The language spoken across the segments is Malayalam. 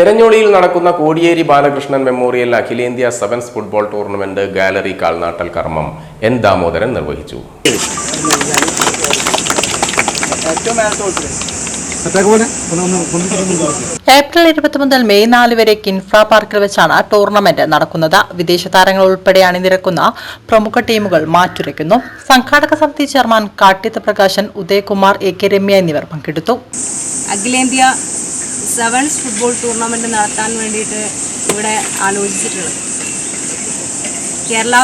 എരഞ്ഞോളിയിൽ നടക്കുന്ന കോടിയേരി ബാലകൃഷ്ണൻ മെമ്മോറിയൽ അഖിലേന്ത്യാ സെവൻസ് ഫുട്ബോൾ ടൂർണമെന്റ് ഗാലറി കാൽനാട്ടൽ കർമ്മം എൻ ദാമോദരൻ നിർവഹിച്ചു. ഏപ്രിൽ ഇരുപത്തി മുതൽ മെയ് നാല് വരെ കിൻഫ്ര പാർക്കിൽ വെച്ചാണ് ടൂർണമെന്റ് നടക്കുന്നത്. വിദേശ താരങ്ങൾ ഉൾപ്പെടെ അണിനിരക്കുന്ന പ്രമുഖ ടീമുകൾ മാറ്റുരയ്ക്കുന്നു. സംഘാടക സമിതി ചെയർമാൻ കാട്ടിത്ത് പ്രകാശൻ ഉദയകുമാർ എ കെ രമ്യ എന്നിവർ പങ്കെടുത്തു. അഖിലേന്ത്യാ സെവൻസ് ഫുട്ബോൾ ടൂർണമെന്റ് നടത്താൻ വേണ്ടിയിട്ട് ഇവിടെ ആലോചിച്ചിട്ടുള്ളത്. കേരള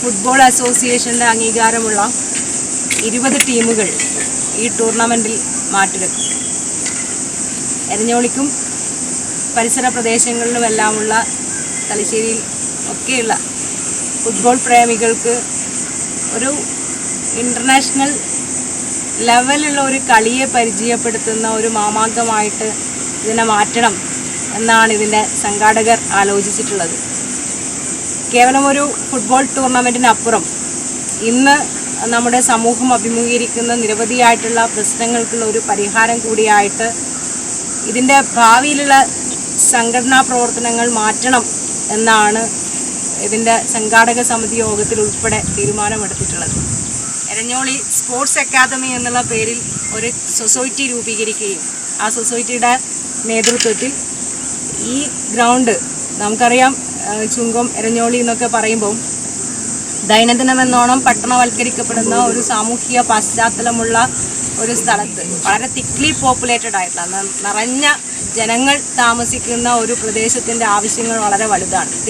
ഫുട്ബോൾ അസോസിയേഷന്റെ അംഗീകാരമുള്ള ഇരുപത് ടീമുകൾ ഈ ടൂർണമെന്റിൽ മാറ്റിവെക്കും എരഞ്ഞോളിക്കും പരിസര പ്രദേശങ്ങളിലുമെല്ലാമുള്ള തലശ്ശേരിയിൽ ഒക്കെയുള്ള ഫുട്ബോൾ പ്രേമികൾക്ക് ഒരു ഇന്റർനാഷണൽ ലെവലുള്ള ഒരു കളിയെ പരിചയപ്പെടുത്തുന്ന ഒരു മാമാങ്കമായിട്ട് ഇതിനെ മാറ്റണം എന്നാണ് ഇതിന്റെ സംഘാടകർ ആലോചിച്ചിട്ടുള്ളത്. കേവലം ഒരു ഫുട്ബോൾ ടൂർണമെന്റിനപ്പുറം ഇന്ന് നമ്മുടെ സമൂഹം അഭിമുഖീകരിക്കുന്ന നിരവധിയായിട്ടുള്ള പ്രശ്നങ്ങൾക്കുള്ള ഒരു പരിഹാരം കൂടിയായിട്ട് ഇതിന്റെ ഭാവിയിലുള്ള സംഘടനാ പ്രവർത്തനങ്ങൾ മാറ്റണം എന്നാണ് ഇതിന്റെ സംഘാടക സമിതി യോഗത്തിൽ ഉൾപ്പെടെ തീരുമാനമെടുത്തിട്ടുള്ളത്. എരഞ്ഞോളി സ്പോർട്സ് അക്കാദമി എന്നുള്ള പേരിൽ ഒരു സൊസൈറ്റി രൂപീകരിക്കുകയും ആ സൊസൈറ്റിയുടെ നേതൃത്വത്തിൽ ഈ ഗ്രൗണ്ട് നമുക്കറിയാം ചുങ്കം എരഞ്ഞോളി എന്നൊക്കെ പറയുമ്പോൾ ദൈനംദിനമെന്നോണം പട്ടണവൽക്കരിക്കപ്പെടുന്ന ഒരു സാമൂഹിക പശ്ചാത്തലമുള്ള ഒരു സ്ഥലത്ത് വളരെ തിക്ലി പോപ്പുലേറ്റഡ് ആയിട്ടുള്ള നിറഞ്ഞ ജനങ്ങൾ താമസിക്കുന്ന ഒരു പ്രദേശത്തിന്റെ ആവശ്യങ്ങൾ വളരെ വലുതാണ്.